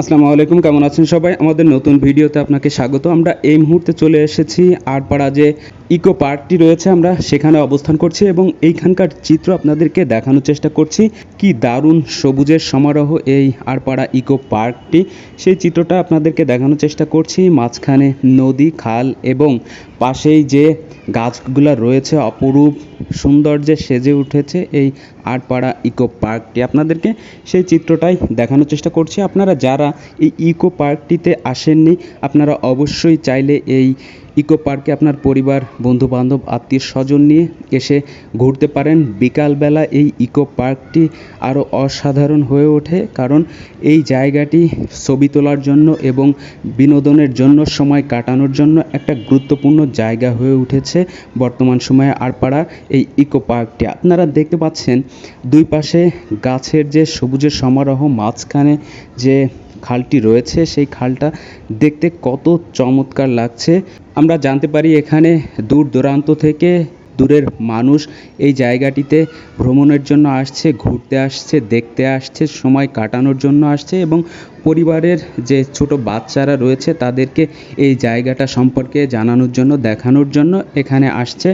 আসসালামু আলাইকুম, কেমন আছেন সবাই? আমাদের নতুন ভিডিওতে আপনাকে স্বাগত। আমরা এই মুহূর্তে চলে এসেছি আটপাড়া যে ইকো পার্কটি রয়েছে, আমরা সেখানে অবস্থান করছি এবং এইখানকার চিত্র আপনাদেরকে দেখানোর চেষ্টা করছি কি দারুণ সবুজের সমারোহ এই আড়পাড়া ইকো পার্কটি সেই চিত্রটা আপনাদেরকে দেখানোর চেষ্টা করছি, মাঝখানে নদী, খাল এবং পাশেই যে গাছগুলো রয়েছে, অপরূপ সৌন্দর্যে সেজে উঠেছে এই আটপাড়া ইকো পার্কটি আপনাদেরকে সেই চিত্রটাই দেখানোর চেষ্টা করছি। আপনারা যারা এই ইকো পার্কটিতে আসেননি, আপনারা অবশ্যই চাইলে এই ইকো পার্কে আপনার পরিবার বন্ধু বান্ধব আত্মীয় স্বজন নিয়ে এসে ঘুরতে পারেন। বিকালবেলা এই ইকো পার্কটি আরও অসাধারণ হয়ে ওঠে কারণ এই জায়গাটি ছবি তোলার জন্য এবং বিনোদনের জন্য, সময় কাটানোর জন্য একটা গুরুত্বপূর্ণ জায়গা হয়ে উঠেছে বর্তমান সময়ে আরপাড়া এই ইকো পার্কটি। আপনারা দেখতে পাচ্ছেন দুই পাশে গাছের যে সবুজের সমারোহ, মাঝখানে যে খালটি রয়েছে, সেই খালটা দেখতে কত চমৎকার লাগছে। আমরা জানতে পারি এখানে দূর দূরান্ত থেকে দূরের মানুষ এই জায়গাটিতে ভ্রমণের জন্য আসছে, ঘুরতে আসছে, দেখতে আসছে, সময় কাটানোর জন্য আসছে এবং পরিবারের যে ছোট বাচ্চারা রয়েছে তাদেরকে এই জায়গাটা সম্পর্কে জানানোর জন্য, দেখানোর জন্য এখানে আসছে।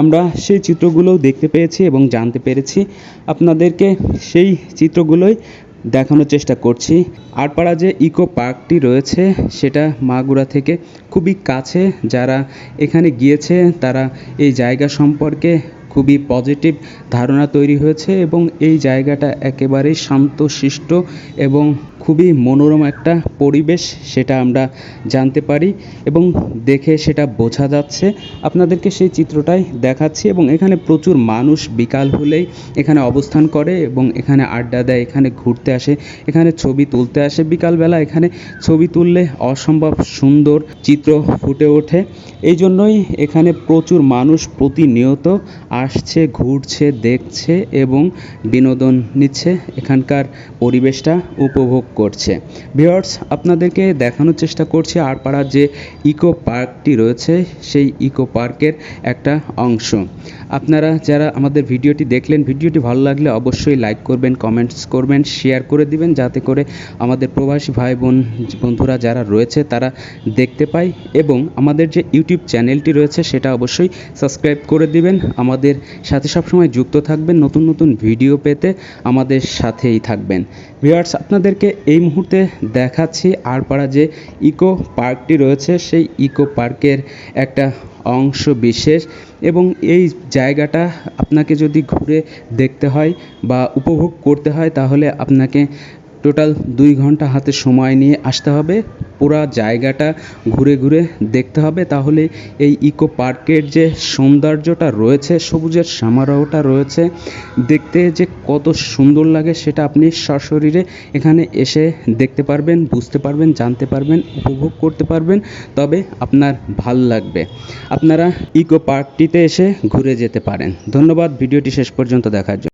আমরা সেই চিত্রগুলোও দেখতে পেয়েছি এবং জানতে পেরেছি। আপনাদেরকে সেই চিত্রগুলোই দেখানোর চেষ্টা করছি। আটপাড়া যে ইকো পার্কটি রয়েছে, সেটা মাগুরা থেকে খুবই কাছে। যারা এখানে গিয়েছে, তারা এই জায়গা সম্পর্কে খুবই পজিটিভ ধারণা তৈরি হয়েছে এবং এই জায়গাটা একেবারেই শান্তশিষ্ট এবং খুবই মনোরম একটা পরিবেশ সেটা আমরা জানতে পারি এবং দেখে সেটা বোঝা যাচ্ছে। আপনাদেরকে সেই চিত্রটাই দেখাচ্ছি এবং এখানে প্রচুর মানুষ বিকাল হলেই এখানে অবস্থান করে এবং এখানে আড্ডা দেয়, এখানে ঘুরতে আসে, এখানে ছবি তুলতে আসে। বিকালবেলা এখানে ছবি তুললে অসম্ভব সুন্দর চিত্র ফুটে ওঠে। এই জন্যই এখানে প্রচুর মানুষ প্রতিনিয়ত আসছে, ঘুরছে, দেখছে এবং বিনোদন নিচ্ছে। এখানকার পরিবেশটা উপভোগ করছে। ভিওর্স আপনাদেরকে দেখানোর চেষ্টা করছি আরপাড়ার যে ইকো পার্কটি রয়েছে, সেই ইকো পার্কের একটা অংশ। আপনারা যারা আমাদের ভিডিওটি দেখলেন, ভিডিওটি ভালো লাগলে অবশ্যই লাইক করবেন, কমেন্টস করবেন, শেয়ার করে দিবেন, যাতে করে আমাদের প্রবাসী ভাই বোন বন্ধুরা যারা রয়েছে, তারা দেখতে পায় এবং আমাদের যে ইউটিউব চ্যানেলটি রয়েছে, সেটা অবশ্যই সাবস্ক্রাইব করে দিবেন। আমাদের সাথে সবসময় যুক্ত থাকবেন, নতুন নতুন ভিডিও পেতে আমাদের সাথেই থাকবেন। ভিউয়ার্স, আপনাদেরকে এই মুহূর্তে দেখাচ্ছি আরপাড়া যে ইকো পার্কটি রয়েছে, সেই ইকো পার্কের একটা অংশ বিশেষ এবং এই জায়গাটা আপনাকে যদি ঘুরে দেখতে হয় বা উপভোগ করতে হয়, তাহলে আপনাকে টোটাল দুই ঘণ্টা হাতে সময় নিয়ে আসতে হবে। পুরো জায়গাটা ঘুরে ঘুরে দেখতে হবে। তাহলে এই ইকো পার্কের যে সৌন্দর্যটা রয়েছে, সবুজের সমারোহটা রয়েছে, দেখতে যে কত সুন্দর লাগে সেটা আপনি সশরীরে এখানে এসে দেখতে পারবেন, বুঝতে পারবেন, জানতে পারবেন, উপভোগ করতে পারবেন। তবে আপনার ভালো লাগবে। আপনারা ইকো পার্কটিতে এসে ঘুরে যেতে পারেন। ধন্যবাদ, ভিডিওটি শেষ পর্যন্ত দেখার জন্য।